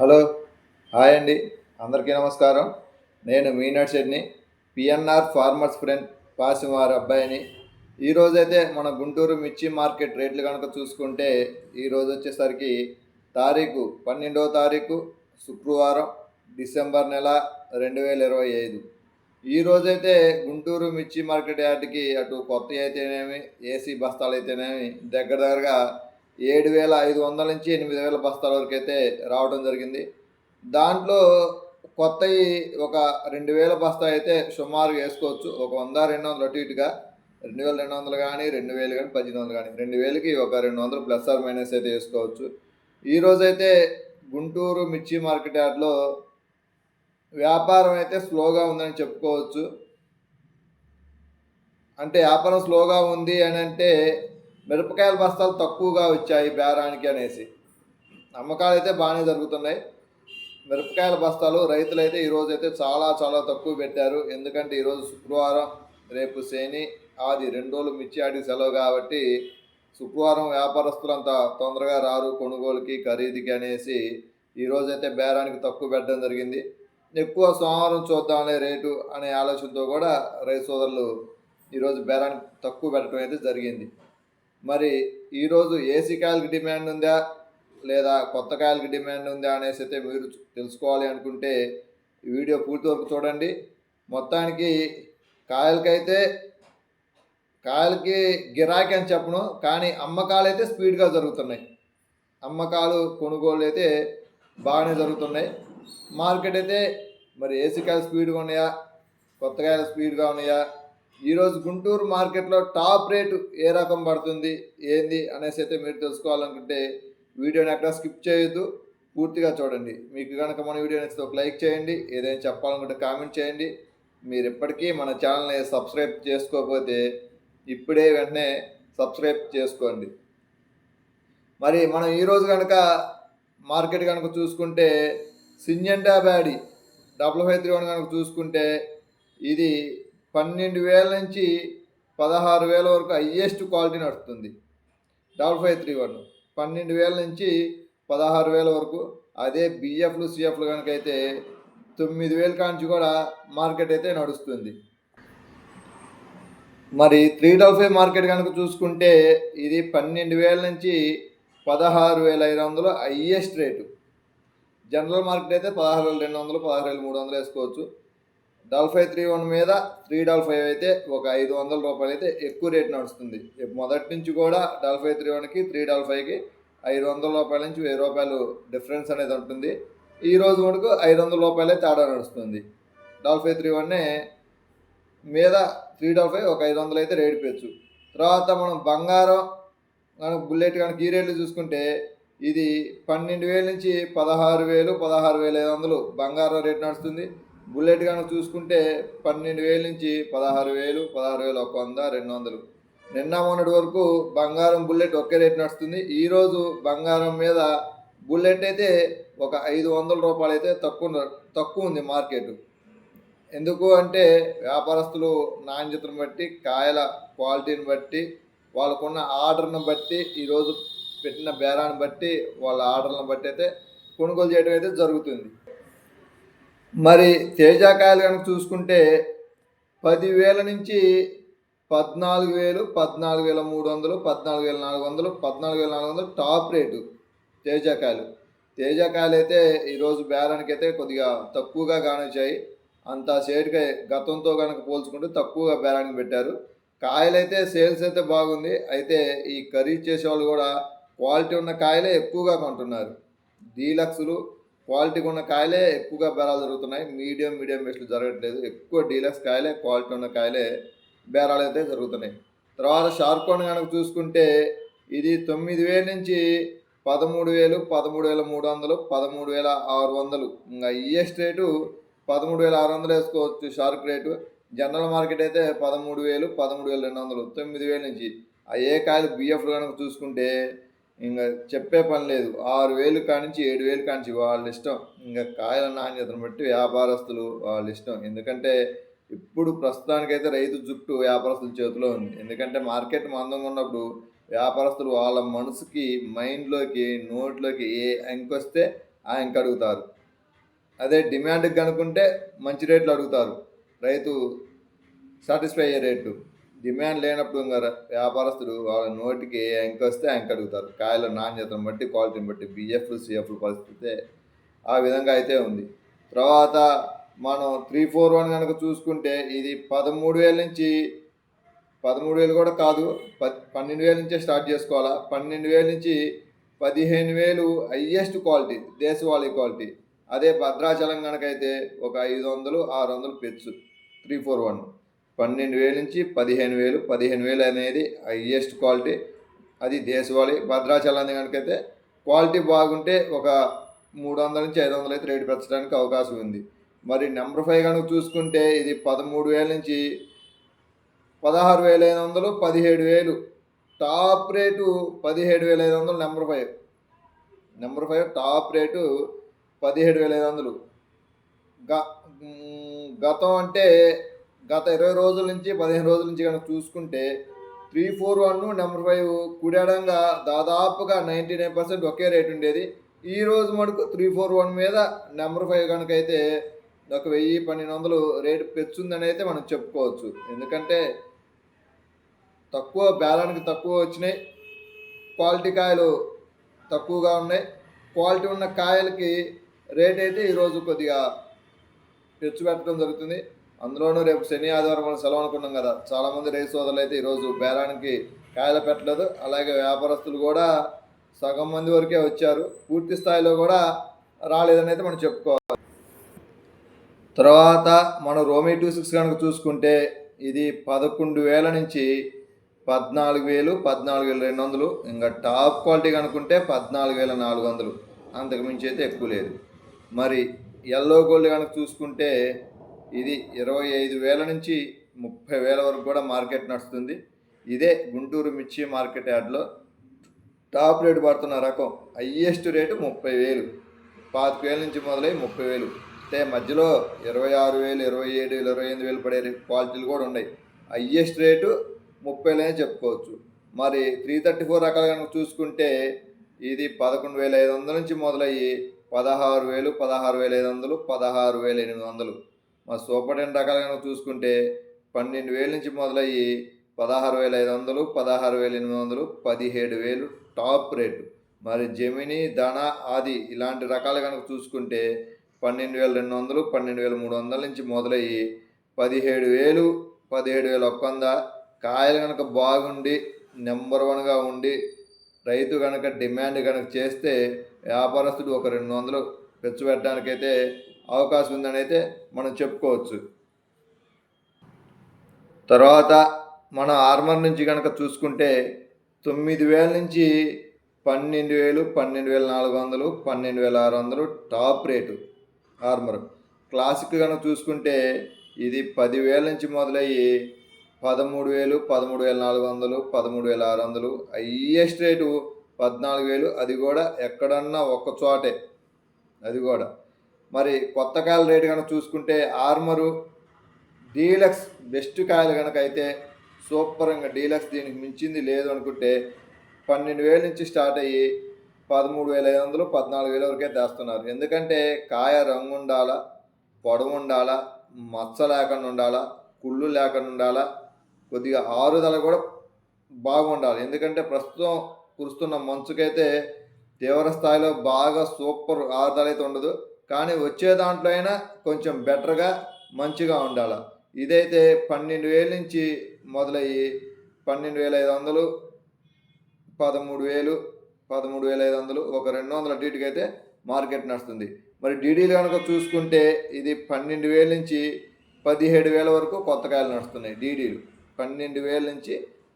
Hello hi అండి. అందరికీ నమస్కారం. నేను మీనాడ్ షెడ్ని పిఎన్ఆర్ ఫార్మర్స్ ఫ్రెండ్ పాసిం వారి అబ్బాయిని. ఈరోజైతే మన గుంటూరు మిర్చి మార్కెట్ రేట్లు కనుక చూసుకుంటే ఈరోజు వచ్చేసరికి తారీఖు పన్నెండవ తారీఖు శుక్రవారం డిసెంబర్ నెల రెండు వేల ఇరవై ఐదు. ఈ రోజైతే గుంటూరు మిర్చి మార్కెట్ యార్డ్కి అటు కొత్త అయితేనేమి ఏసీ బస్తాలు అయితేనేమి దగ్గర దగ్గరగా ఏడు వేల ఐదు వందల నుంచి ఎనిమిది వేల బస్తాల వరకు అయితే రావడం జరిగింది. దాంట్లో కొత్తవి ఒక రెండు వేల బస్తా అయితే సుమారు వేసుకోవచ్చు. ఒక వంద రెండు వందలు అటు ఇటుగా. రెండు వేల రెండు వందలు కానీ రెండు వేలు కానీ పద్దెనిమిది వందలు కానీ. రెండు వేలకి ఒక రెండు వందలు ప్లస్ ఆర్ మైనస్ అయితే వేసుకోవచ్చు. ఈరోజైతే గుంటూరు మిర్చి మార్కెట్ యార్డ్లో వ్యాపారం అయితే స్లోగా ఉందని చెప్పుకోవచ్చు. అంటే వ్యాపారం స్లోగా ఉంది అని అంటే మిరపకాయల బస్తాలు తక్కువగా వచ్చాయి బేరానికి అనేసి. అమ్మకాలు అయితే బాగానే జరుగుతున్నాయి. మిరపకాయల బస్తాలు రైతులు అయితే ఈరోజు అయితే చాలా చాలా తక్కువ పెట్టారు. ఎందుకంటే ఈరోజు శుక్రవారం రేపు శని ఆది రెండు రోజులు మిర్చి ఆడికి సెలవు కాబట్టి శుక్రవారం వ్యాపారస్తులు తొందరగా రారు కొనుగోలుకి ఖరీదుకి అనేసి ఈరోజైతే బేరానికి తక్కువ పెట్టడం జరిగింది. ఎక్కువ సోమవారం చూద్దాంలే రేటు అనే ఆలోచనతో కూడా రైతు సోదరులు ఈరోజు బేరానికి తక్కువ పెట్టడం అయితే జరిగింది. మరి ఈరోజు ఏసీ కాయలకి డిమాండ్ ఉందా? లేదా కొత్త కాయలకి డిమాండ్ ఉందా అనేసి అయితే మీరు తెలుసుకోవాలి అనుకుంటే వీడియో పూర్తి వరకు చూడండి. మొత్తానికి కాయలకైతే కాయలకి గిరాకీ అని చెప్పను కానీ అమ్మకాలు అయితే స్పీడ్గా జరుగుతున్నాయి. అమ్మకాలు కొనుగోలు అయితే బాగానే జరుగుతున్నాయి. మార్కెట్ అయితే మరి ఏసీ కాయలు స్పీడ్గా ఉన్నాయా? కొత్త కాయలు స్పీడ్గా ఉన్నాయా? ఈరోజు గుంటూరు మార్కెట్లో టాప్ రేటు ఏ రకం పడుతుంది ఏంది అనేసి అయితే మీరు తెలుసుకోవాలనుకుంటే వీడియోని ఎక్కడ స్కిప్ చేయొద్దు పూర్తిగా చూడండి. మీకు కనుక మన వీడియో నచ్చితే ఒక లైక్ చేయండి ఏదైనా చెప్పాలనుకుంటే కామెంట్ చేయండి. మీరు ఇప్పటికీ మన ఛానల్ని సబ్స్క్రైబ్ చేసుకోకపోతే ఇప్పుడే వెంటనే సబ్స్క్రైబ్ చేసుకోండి. మరి మనం ఈరోజు కనుక మార్కెట్ కనుక చూసుకుంటే సింజెంటా బ్యాడీ డబుల్ ఫైవ్ త్రీ వన్ కనుక చూసుకుంటే ఇది పన్నెండు వేల నుంచి పదహారు వేల వరకు హయ్యెస్ట్ క్వాలిటీ నడుస్తుంది. Double five three one. పన్నెండు వేల నుంచి పదహారు వేల వరకు అదే బిఎఫ్లు సిఎఫ్లు కనుక అయితే తొమ్మిది వేల కాంచి కూడా మార్కెట్ అయితే నడుస్తుంది. మరి త్రీ డబల్ ఫైవ్ మార్కెట్ కనుక చూసుకుంటే ఇది పన్నెండు వేల నుంచి పదహారు వేల ఐదు వందలు హయ్యెస్ట్ రేటు. జనరల్ మార్కెట్ అయితే పదహారు వేల రెండు వందలు పదహారు వేల మూడు వందలు వేసుకోవచ్చు. డబల్ ఫైవ్ త్రీ వన్ మీద త్రీ డబల్ ఫైవ్ అయితే ఒక ఐదు వందల రూపాయలు అయితే ఎక్కువ రేట్ నడుస్తుంది. మొదటి నుంచి కూడా డబల్ ఫైవ్ త్రీ వన్కి త్రీ డబల్ ఫైవ్కి ఐదు వందల రూపాయల నుంచి వెయ్యి రూపాయలు డిఫరెన్స్ అనేది ఉంటుంది. ఈ రోజు వరకు ఐదు వందల రూపాయలే తేడా నడుస్తుంది. డబల్ ఫైవ్ త్రీ వన్నే మీద త్రీ డబల్ ఫైవ్ ఒక ఐదు వందలు అయితే రేట్ పెచ్చు తర్వాత మనం బంగారం కనుక బుల్లెట్ కనుక ఈ రేట్లు చూసుకుంటే ఇది పన్నెండు వేల నుంచి పదహారు వేలు పదహారు వేల ఐదు వందలు బంగారం రేట్ నడుస్తుంది. బుల్లెట్ కనుక చూసుకుంటే పన్నెండు వేల నుంచి పదహారు వేలు పదహారు వేలు ఒక వంద రెండు వందలు. నిన్న మొన్నటి వరకు బంగారం బుల్లెట్ ఒకే రేట్ నడుస్తుంది. ఈరోజు బంగారం మీద బుల్లెట్ అయితే ఒక ఐదు వందల రూపాయలు అయితే తక్కువ తక్కువ ఉంది మార్కెట్. ఎందుకు అంటే వ్యాపారస్తులు నాణ్యతను బట్టి కాయల క్వాలిటీని బట్టి వాళ్ళకున్న ఆర్డర్ని బట్టి ఈరోజు పెట్టిన బేరాన్ని బట్టి వాళ్ళ ఆర్డర్లను బట్టి అయితే కొనుగోలు చేయడం అయితే జరుగుతుంది. మరి తేజాకాయలు కనుక చూసుకుంటే పదివేల నుంచి పద్నాలుగు వేలు పద్నాలుగు వేల మూడు వందలు పద్నాలుగు వేల నాలుగు వందలు పద్నాలుగు వేల నాలుగు వందలు టాప్ రేటు తేజాకాయలు. తేజాకాయలు అయితే ఈరోజు బేరానికి అయితే కొద్దిగా తక్కువగా కానొచ్చాయి అంత సేటుగా గతంతో కనుక పోల్చుకుంటే తక్కువగా బేరానికి పెట్టారు. కాయలైతే సేల్స్ అయితే బాగుంది. అయితే ఈ కర్రీ చేసేవాళ్ళు కూడా క్వాలిటీ ఉన్న కాయలే ఎక్కువగా కొంటున్నారు. డీలక్స్లు క్వాలిటీ ఉన్న కాయలే ఎక్కువగా బేరాలు జరుగుతున్నాయి. మీడియం మీడియం బెస్ట్లు జరగట్లేదు. ఎక్కువ డీలక్స్ కాయలే క్వాలిటీ ఉన్న కాయలే బేరాలు అయితే జరుగుతున్నాయి. తర్వాత షార్కోన్ కనుక చూసుకుంటే ఇది తొమ్మిది వేల నుంచి పదమూడు వేలు పదమూడు వేల మూడు వందలు పదమూడు వేల ఆరు వందలు. ఇంకా ఈఎస్ట్ రేటు పదమూడు వేల ఆరు వందలు వేసుకోవచ్చు షార్క్ రేటు. జనరల్ మార్కెట్ అయితే పదమూడు వేలు పదమూడు వేల రెండు వందలు తొమ్మిది వేల నుంచి. ఆ ఏ కాయలు బిఎఫ్లు కనుక చూసుకుంటే ఇంకా చెప్పే పని లేదు. ఆరు వేలు కానించి ఏడు వేలు కానించి వాళ్ళ ఇష్టం. ఇంకా కాయల నాణ్యతను బట్టి వ్యాపారస్తులు వాళ్ళ ఇష్టం. ఎందుకంటే ఇప్పుడు ప్రస్తుతానికైతే రైతు జుట్టు వ్యాపారస్తుల చేతిలో ఉంది. ఎందుకంటే మార్కెట్ మందంగా ఉన్నప్పుడు వ్యాపారస్తులు వాళ్ళ మనసుకి మైండ్లోకి నోట్లోకి ఏ అంక వస్తే ఆ ఆయనకి అడుగుతారు. అదే డిమాండ్కి కనుక్కుంటే మంచి రేట్లు అడుగుతారు. రైతు సాటిస్ఫై అయ్యే రేట్లు డిమాండ్ లేనప్పుడు ఇంకా వ్యాపారస్తుడు వాళ్ళ నోటికి ఎంక వస్తే ఎంక అడుగుతారు. కాయల నాణ్యతను బట్టి క్వాలిటీని బట్టి బిఎఫ్ సిఎఫ్ పరిస్థితి ఆ విధంగా అయితే ఉంది. తర్వాత మనం త్రీ ఫోర్ వన్ కనుక చూసుకుంటే ఇది పదమూడు వేల నుంచి పదమూడు వేలు కూడా కాదు. ప పన్నెండు వేల నుంచే స్టార్ట్ చేసుకోవాలా? పన్నెండు వేల నుంచి పదిహేను వేలు హయ్యెస్ట్ క్వాలిటీ దేశవాళీ క్వాలిటీ. అదే భద్రాచలం కనుకైతే ఒక ఐదు వందలు ఆరు వందలు పెచ్చు. Three four one. పన్నెండు వేలు నుంచి పదిహేను వేలు. పదిహేను వేలు అనేది హయ్యెస్ట్ క్వాలిటీ అది దేశవాళీ. భద్రాచలం కనుకైతే క్వాలిటీ బాగుంటే ఒక మూడు వందల నుంచి ఐదు వందలు అయితే రేటు పెంచడానికి అవకాశం ఉంది. మరి నెంబర్ ఫైవ్ కనుక చూసుకుంటే ఇది పదమూడు వేల నుంచి పదహారు వేల ఐదు వందలు పదిహేడు వేలు. టాప్ రేటు పదిహేడు వేల ఐదు వందలు number five number five top rate పదిహేడు వేల ఐదు వందలు. గ గతం అంటే గత ఇరవై రోజుల నుంచి పదిహేను రోజుల నుంచి కనుక చూసుకుంటే three four one number five కుడడంగా దాదాపుగా నైంటీ నైన్ పర్సెంట్ ఒకే రేట్ ఉండేది. ఈ రోజు మటుకు త్రీ ఫోర్ వన్ మీద నెంబర్ ఫైవ్ కనుక అయితే ఒక వెయ్యి పన్నెండు వందలు రేటు పెంచుందని అయితే మనం చెప్పుకోవచ్చు. ఎందుకంటే తక్కువ బేలానికి తక్కువ వచ్చినాయి. క్వాలిటీ కాయలు తక్కువగా ఉన్నాయి. క్వాలిటీ ఉన్న కాయలకి రేట్ అయితే ఈరోజు కొద్దిగా తెచ్చు పెట్టడం జరుగుతుంది. అందులోనూ రేపు శని ఆదివారం మనం సెలవు అనుకున్నాం కదా. చాలామంది రైతు సోదరులు అయితే ఈరోజు బేరానికి కాయలు పెట్టలేదు. అలాగే వ్యాపారస్తులు కూడా సగం మంది వరకే వచ్చారు. పూర్తి స్థాయిలో కూడా రాలేదని అయితే మనం చెప్పుకోవాలి. తర్వాత మనం రోమీ టూ సిక్స్ కనుక చూసుకుంటే ఇది పదకొండు వేల నుంచి పద్నాలుగు వేలు పద్నాలుగు వేల రెండు వందలు. ఇంకా టాప్ క్వాలిటీ కనుక్కుంటే పద్నాలుగు వేల నాలుగు వందలు. అంతకు మించి అయితే ఎక్కువ లేదు. మరి ఎల్లో గోల్డ్ కనుక చూసుకుంటే ఇది ఇరవై ఐదు వేల నుంచి ముప్పై వేల వరకు కూడా మార్కెట్ నడుస్తుంది. ఇదే గుంటూరు మిర్చి మార్కెట్ యార్డ్లో టాప్ రేటు పడుతున్న రకం హయ్యెస్ట్ రేటు ముప్పై వేలు. పాతిక వేల నుంచి మొదలై ముప్పై వేలు. అంటే మధ్యలో ఇరవై ఆరు వేలు ఇరవై ఏడు వేలు ఇరవై ఎనిమిది వేలు పడే క్వాలిటీలు కూడా ఉన్నాయి. హయ్యెస్ట్ రేటు ముప్పై వేలనే చెప్పుకోవచ్చు. మరి త్రీ థర్టీ ఫోర్ రకాలు కనుక చూసుకుంటే ఇది పదకొండు వేల ఐదు వందల నుంచి మొదలయ్యి పదహారు వేలు పదహారు వేల ఐదు వందలు పదహారు వేల ఎనిమిది వందలు. మా సూపర్ టెన్ రకాలు చూసుకుంటే పన్నెండు వేల నుంచి మొదలయ్యి పదహారు వేల ఐదు వందలు పదహారు వేల ఎనిమిది వందలు పదిహేడు వేలు టాప్ రేటు. మరి జమిని ధన ఆది ఇలాంటి రకాలు కనుక చూసుకుంటే పన్నెండు వేల రెండు వందలు పన్నెండు వేల మూడు వందల నుంచి మొదలయ్యి పదిహేడు వేలు పదిహేడు వేల ఒక్క వంద. కాయలు కనుక బాగుండి నెంబర్ వన్గా ఉండి రైతు కనుక డిమాండ్ కనుక చేస్తే వ్యాపారస్తుడు ఒక రెండు వందలు పెట్టడానికైతే అవకాశం ఉందని అయితే మనం చెప్పుకోవచ్చు. తర్వాత మన ఆర్మర్ నుంచి కనుక చూసుకుంటే తొమ్మిది వేల నుంచి పన్నెండు వేలు పన్నెండు వేల నాలుగు వందలు పన్నెండు వేల ఆరు వందలు టాప్ రేటు ఆర్మర్ క్లాసిక్ కనుక చూసుకుంటే ఇది పదివేల నుంచి మొదలయ్యి పదమూడు వేలు పదమూడు వేల నాలుగు వందలు పదమూడు వేల ఆరు వందలు. హయ్యెస్ట్ రేటు పద్నాలుగు వేలు అది కూడా ఎక్కడన్నా ఒక్క చోటే. అది కూడా. మరి కొత్త కాయల రేటు కనుక చూసుకుంటే ఆర్మరు డీలక్స్ బెస్ట్ కాయలు కనుక అయితే సూపర్గా డీలక్స్ దీనికి మించింది లేదు అనుకుంటే పన్నెండు వేల నుంచి స్టార్ట్ అయ్యి పదమూడు వేల ఐదు వందలు పద్నాలుగు వేల వరకే తెస్తున్నారు. ఎందుకంటే కాయ రంగు ఉండాలా పొడవు ఉండాలా మచ్చ లేకుండా ఉండాలా కుళ్ళు లేకుండా ఉండాలా కొద్దిగా ఆరుదల కూడా బాగుండాలి. ఎందుకంటే ప్రస్తుతం కురుస్తున్న మంచుకైతే తీవ్ర స్థాయిలో బాగా సూపర్ ఆరుదల అయితే ఉండదు. కానీ వచ్చే దాంట్లో అయినా కొంచెం బెటర్గా మంచిగా ఉండాలి. ఇదైతే పన్నెండు వేల నుంచి మొదలయ్యి పన్నెండు వేల ఐదు వందలు పదమూడు వేలు పదమూడు వేల ఐదు వందలు ఒక రెండు వందల డీటీకి అయితే మార్కెట్ నడుస్తుంది. మరి డీడీలు కనుక చూసుకుంటే ఇది పన్నెండు వేల నుంచి పదిహేడు వేల వరకు కొత్త కాయలు నడుస్తున్నాయి డీడీలు పన్నెండు వేల నుంచి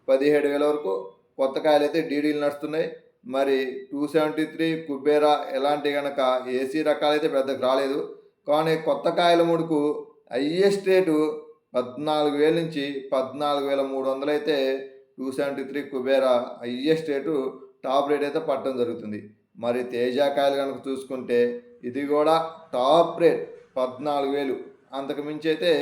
పదిహేడు వేల వరకు కొత్త కాయలు అయితే డీడీలు నడుస్తున్నాయి. మరి టూ సెవెంటీ త్రీ కుబేరా ఎలాంటి కనుక ఏసీ రకాలైతే పెద్దకు రాలేదు. కానీ కొత్త కాయల ముడుకు హయ్యెస్ట్ రేటు పద్నాలుగు వేల నుంచి పద్నాలుగు వేల మూడు వందలు అయితే two seventy three Kubera highest rate top rate అయితే పట్టడం జరుగుతుంది. మరి తేజాకాయలు కనుక చూసుకుంటే ఇది కూడా టాప్ రేట్ పద్నాలుగు వేలు. అంతకు మించి అయితే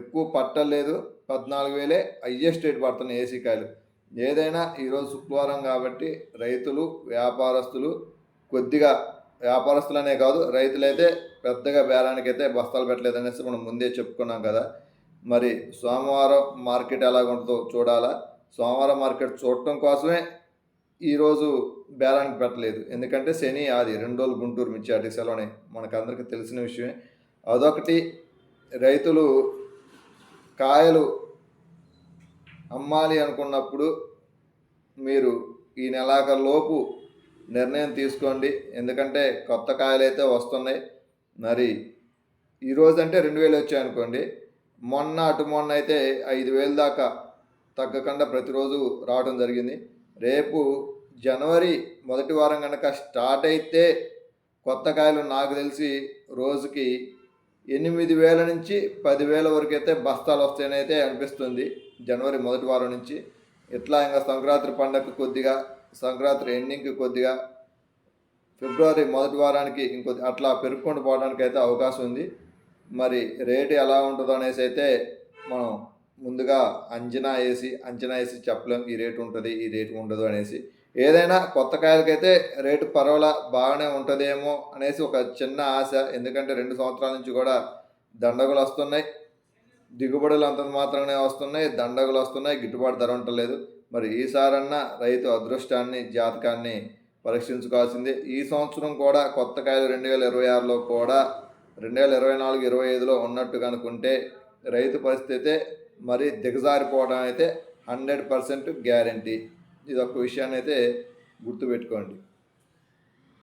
ఎక్కువ పట్టలేదు. పద్నాలుగు వేలే హయ్యెస్ట్ రేట్ పడుతున్నాయి ఏసీ కాయలు. ఏదైనా ఈరోజు శుక్రవారం కాబట్టి రైతులు వ్యాపారస్తులు కొద్దిగా వ్యాపారస్తులనే కాదు రైతులైతే పెద్దగా బేరానికి అయితే బస్తాలు పెట్టలేదు అనేసి మనం ముందే చెప్పుకున్నాం కదా. మరి సోమవారం మార్కెట్ ఎలా ఉంటుందో చూడాలా. సోమవారం మార్కెట్ చూడటం కోసమే ఈరోజు బేరానికి పెట్టలేదు. ఎందుకంటే శని ఆది రెండు రోజులు గుంటూరు మిర్చి అటు సెలవునే మనకందరికీ తెలిసిన విషయమే. అదొకటి రైతులు కాయలు అమ్మాలి అనుకున్నప్పుడు మీరు ఈ నెలాఖరులోపు నిర్ణయం తీసుకోండి. ఎందుకంటే కొత్త కాయలు అయితే వస్తున్నాయి. మరి ఈరోజు అంటే రెండు వేలు వచ్చాయి అనుకోండి. మొన్న అటు మొన్న అయితే ఐదు వేలు దాకా తగ్గకుండా ప్రతిరోజు రావడం జరిగింది. రేపు జనవరి మొదటి వారం కనుక స్టార్ట్ అయితే కొత్త కాయలు నాకు తెలిసి రోజుకి ఎనిమిది వేల నుంచి పదివేల వరకు అయితే బస్తాలు వస్తాయని అయితే అనిపిస్తుంది. జనవరి మొదటి వారం నుంచి ఇట్లా ఇంకా సంక్రాంతి పండగ కొద్దిగా సంక్రాంతి ఎండింగ్కి కొద్దిగా ఫిబ్రవరి మొదటి వారానికి ఇంకొద్ది అట్లా పెరుక్కుంటూ పోవడానికి అయితే అవకాశం ఉంది. మరి రేటు ఎలా ఉంటుందో అనేసి అయితే మనం ముందుగా అంచనా వేసి అంచనా వేసి చెప్పలేం ఈ రేటు ఉంటుంది ఈ రేటు ఉండదు అనేసి. ఏదైనా కొత్త కాయలకైతే రేటు పర్వాలా బాగానే ఉంటుందేమో అనేసి ఒక చిన్న ఆశ. ఎందుకంటే రెండు సంవత్సరాల నుంచి కూడా దండగులు వస్తున్నాయి. దిగుబడులు అంత మాత్రమే వస్తున్నాయి దండగలు వస్తున్నాయి గిట్టుబాటు ధర ఉండలేదు మరి ఈసారన్నా రైతు అదృష్టాన్ని జాతకాన్ని పరీక్షించుకోవాల్సిందే. ఈ సంవత్సరం కూడా కొత్త కాయలు రెండు వేల ఇరవై ఆరులో కూడా రెండు వేల ఇరవై నాలుగు ఇరవై ఐదులో ఉన్నట్టు కనుకుంటే రైతు పరిస్థితి మరి దిగజారిపోవడం అయితే హండ్రెడ్ పర్సెంట్ గ్యారంటీ. ఇది ఒక విషయాన్ని అయితే గుర్తుపెట్టుకోండి.